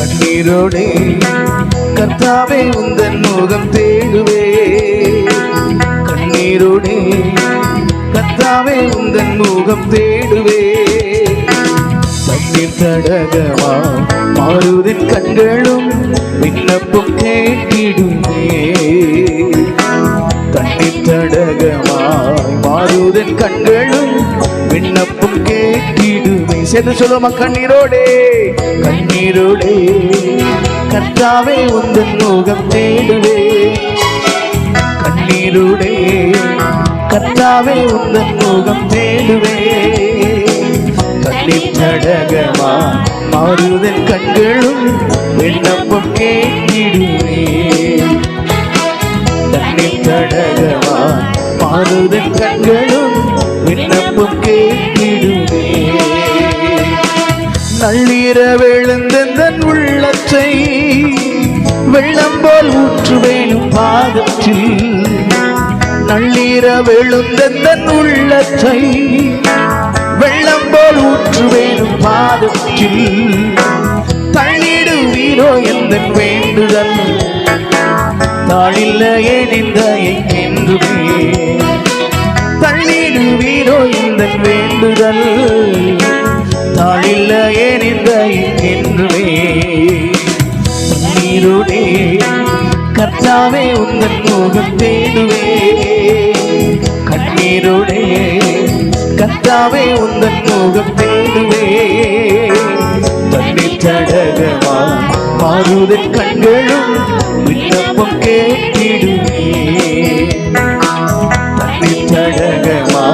கண்ணீரோடே கர்த்தாவே உந்தன் முகம் தேடுவே. கண்ணீரோடே கர்த்தாவே உந்தன் முகம் தேடுவே. தண்ணீர் தடகமா மாறுதின் கண்களும் விண்ணப்பம் கேட்டிடுமே. தண்ணீர் தடகமாய் மாறுதின் கண்களும் விண்ணப்பம் கேட்டிடுமே. சேர்ந்து சொல்லுமா கண்ணீரோடே. கண்ணீரோடே கர்த்தாவே உந்தன் முகம் தேடுவே. கண்ணீருடே கர்த்தாவே உந்தன் முகம் தேடுவே. கண்ணீர் தடகமா மாறுதன் கண்களும் விண்ணப்பம் கேட்டிடுவே. தண்ணீர் தடகவா மாறுதன் கண்களும் விண்ணப்பம் கே நள்ளிரவெழுந்தன் உள்ளத்தை வெள்ளம் போல் ஊற்றுவேனும் பாதத்தில். நள்ளிரவெழுந்தன் உள்ளத்தை வெள்ளம் போல் ஊற்றுவேனும் பாதத்தில். தள்ளிடு வீரோ எந்த வேண்டுதல் தாழில்லையே தள்ளிடு வீரோ எந்த வேண்டுதல்? தாழில்லையே நிந்தையென்றுமே நீருடே கர்த்தாவே உங்கள் முகம் தேடுவே. கண்ணீருடே கர்த்தாவே உங்கள் முகம் தேடுவே. தண்ணீர் தடகமா மாறுதல் கண்களும் விண்ணப்பம் கேட்டிடுவே தண்ணீர் தடகமா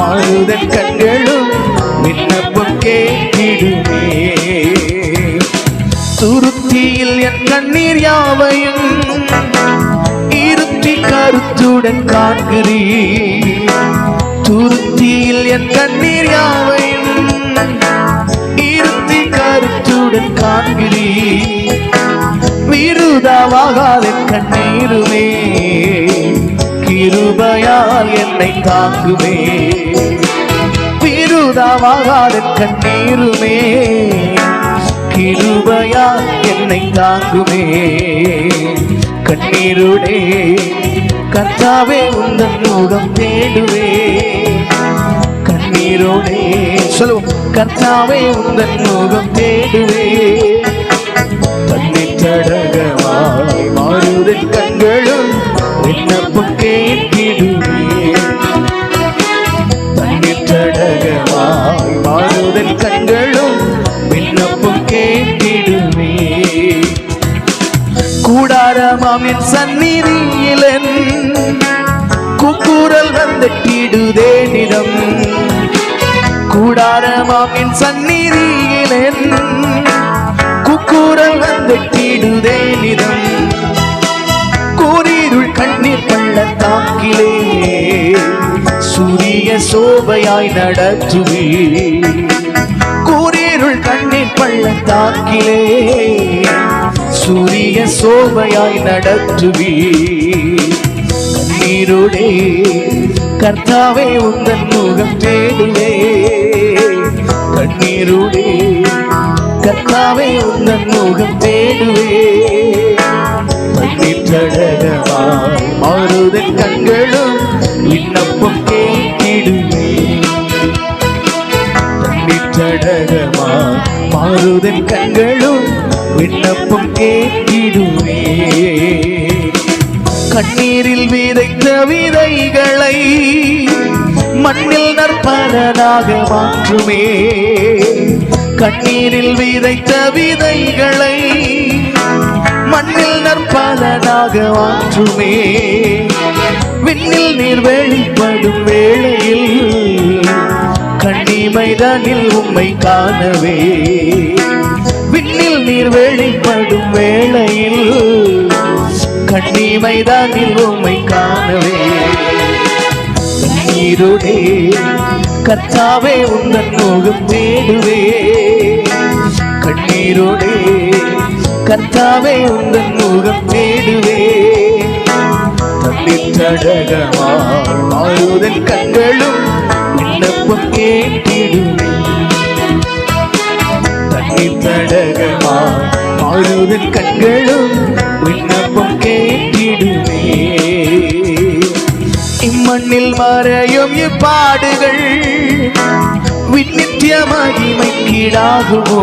மாறுதல் கண்களும் விண்ணப்பம் கேட்டி சுருத்தியில் என் கண்ணீர் யாவையும் இருத்தி கருத்துடன் காண்கிறீர். துருத்தியில் என் கண்ணீர் யாவையும் இருத்தி கருத்துடன் காண்கிறீர். விருதாவாகாத கண்ணீருமே கிருபையால் என்னை தாங்குமே. விருதாவாகாத கண்ணீருமே கிருபையால் என்னை தாங்குமே. கண்ணீருடே கர்த்தாவே உந்தன் முகம் தேடுவே கண்ணீரோடே சொல்லுவோம். கர்த்தாவே உந்தன் முகம் தேடுவே தண்ணீர் தடகமாய் மாறுதல் கண்களும் விண்ணப்பம் கேட்டிடுவே தண்ணீர் தடகமாய் மாறுதல் கண்களும் கேட்டிடுமே. கூடாரமாமின் சந்நிதியிலன் குக்குரல் வந்திடுதே நிறம் கூடாரமாமின் சந்நிதியிலன் குக்கூரல் வந்திடுதே நிறம் கூறிருள் கண்ணீர் பள்ளத்தாக்கிலே சூரிய சோபையாய் நடத்துவே. தண்ணீர் பள்ளத்தாக்கிலே சூரிய சோபையாய் நடத்துவி நீருடே கர்த்தாவே உங்கள் முகம் தேடுவே. கண்ணீருடே கர்த்தாவே உங்கள் முகம் தேடுவே. தண்ணீர் மாறுதல் கண்களும் விண்ணப்பம் கேட்டிடுவே. தண்ணீர் தடகமாய் மாறுதல் கண்களும் விண்ணப்பம் கேட்டிடுவே கண்ணீரில் விதைத்த விதைகளை மண்ணில் நற்பலனாக மாற்றுமே. கண்ணீரில் விதைத்த விதைகளை மண்ணில் நற்பலனாக மாற்றுமே. கண்ணிமைதானில் உம்மை காணவே. விண்ணில் நீர் வெளிப்படும் வேளையில் கண்ணிமைதானில் உம்மை காணவே. நீருடே கத்தாவே உந்தன் முகம் தேடுவே. கண்ணீரோடே கர்த்தாவே உந்தன் முகம் தேடுவே. தண்ணீர் தடகமாய் மாறுதல் கண்களும் விருப்பம் கேட்டிடுவே தண்ணீர் தடகமாய் மாறுதன் கண்களும் விண்ணப்பம் கேட்டிடுமே. இம்மண்ணில் மறையும் இப்பாடுகள் விண்ணித்திய மகிமைக்கீடாகுமோ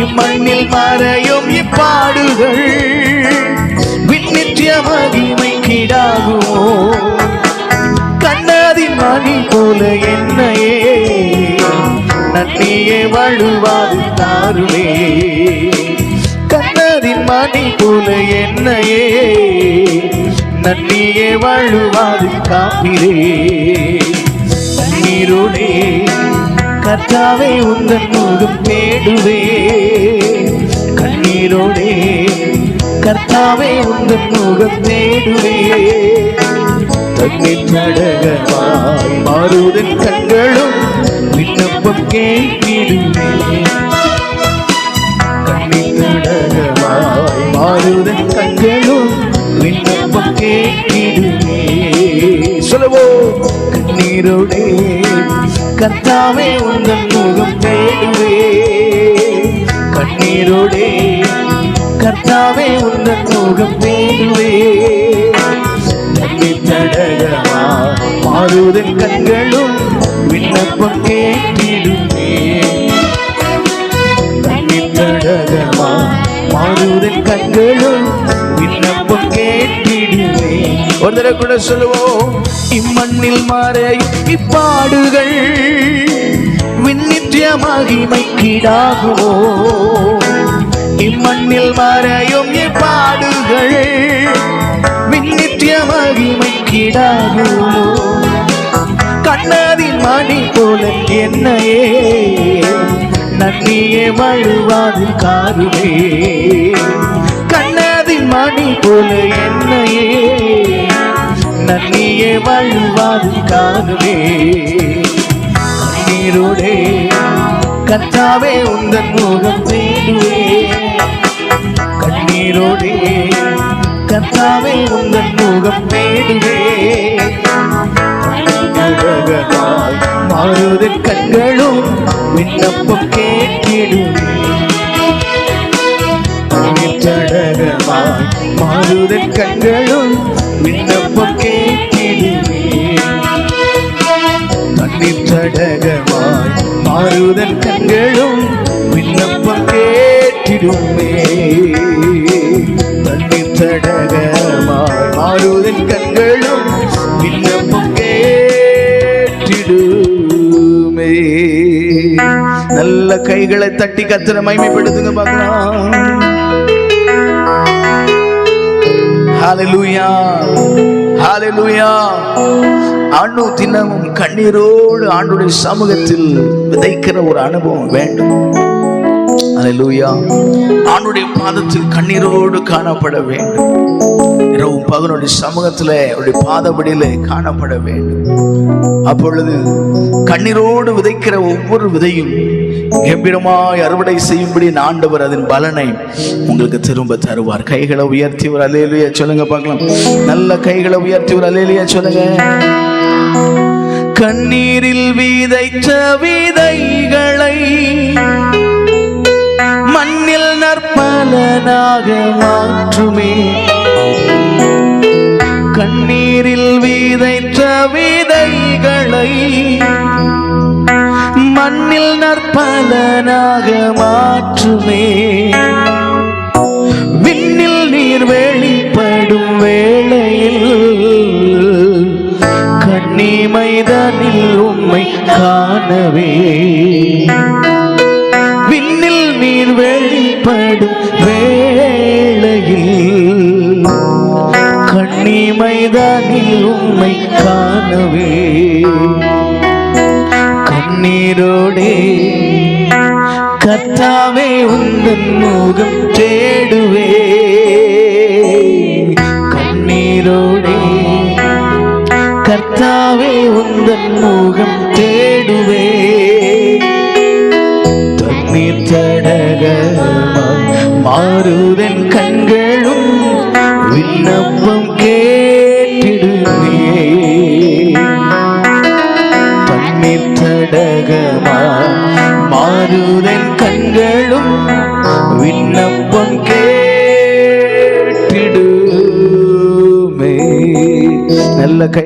இம்மண்ணில் மறையும் இப்பாடுகள் நன்னியே வழுவாது தாருமே. கண்ணரின் மணி போல என்னையே. நன்னியே வழுவாது காப்பிரே. நீருடே கர்த்தாவே உந்தன் முகம் தேடுவே. கண்ணீரோடே கர்த்தாவே உந்தன் முகம் தேடுவே. தண்ணீர் நடகமாய் மாறுதன் கண்களும் விண்ணப்பம் கேட்டிடுமே கண்ணீர் நடகமாய் கண்களும் விண்ணப்பம் கேட்டிடுமே சொல்லவோ கண்ணீரோடே கத்தாவே உங்கள் முகம் தேடுவே. கண்ணீரோடே கர்த்தாவே உங்கள் முகம் தேடுவே. தடகமா மாறுதன் கண் ஒரு தடவை கூட சொல்லுவோம். இம்மண்ணில் மாறை இப்பாடுகள் விண்ணித்திய மகிமைக்கிடாகுமோ? இம்மண்ணில் மறையும் இப்பாடுகள் விண்ணித்திய மகிமைக்கிடாகுமோ? கண்ணாதின் மணி போல என்னையே நன்னியே வழுவாது காருவே கண்ணாதின் மணி போல என்னையே நன்னியே வழுவாது காருமே கண்ணீரோடே கர்த்தாவே உந்தன் முகம் தேடுவே கண்ணீரோடே கர்த்தாவே உந்தன் முகம் தேடுவே. உலகமாய் மாறுதல் கண்களும் விண்ணப்பம் கேட்டிடுமே. தடகமாய் மாறுதல் கண்களும் விண்ணப்பம் தண்ணீர் மாறுதல் கண்களும் விண்ணப்பம் கேட்டிடுமே தன்னிற்றடகமாய் மாறுதல் கண்களும் விண்ணப்பம் கேட்டிடுமே நல்ல கைகளை தட்டி கத்திர மைமைப்படுத்துங்க பார்க்கலாம் Hallelujah. Hallelujah. அணு தினமும் கண்ணீரோடு ஆண்டுடைய சமூகத்தில் விதைக்கிற ஒரு அனுபவம் வேண்டும். ஹalleluya ஆண்டுடைய பாதத்தில் கண்ணீரோடு காணப்பட வேண்டும். இரவும் பகனுடைய சமூகத்தில் அவருடைய பாதபடியில் காணப்பட வேண்டும். அப்பொழுது கண்ணீரோடு விதைக்கிற ஒவ்வொரு விதையும் கம்பீரமாய் அறுவடை செய்யும்படி ஆண்டவர் அதன் பலனை உங்களுக்கு திரும்ப தருவார். கைகளை உயர்த்தி ஒரு அலையிலேயே சொல்லுங்க பார்க்கலாம். நல்ல கைகளை உயர்த்தி ஒரு அலையிலேயே சொல்லுங்க. கண்ணீரில் விதைச்ச விதைகளை மண்ணில் நற்பலனாக மாற்றுமே. கண்ணீரில் விதைச்ச விதைகளை மண்ணில் நற்பலனாக மாற்றுமே. காணவே விண்ணில் நீர் வெளிப்படும் வேளையில் கண்ணி மைதானில் உண்மை காணவே. கண்ணீரோடே கத்தாவே உந்தன் முகம் தேடுவே. கண்ணீரோடே கர்த்தாவே உந்தன் முகம் தே விண்ணப்பம் கேட்டிடுமே. நல்ல கை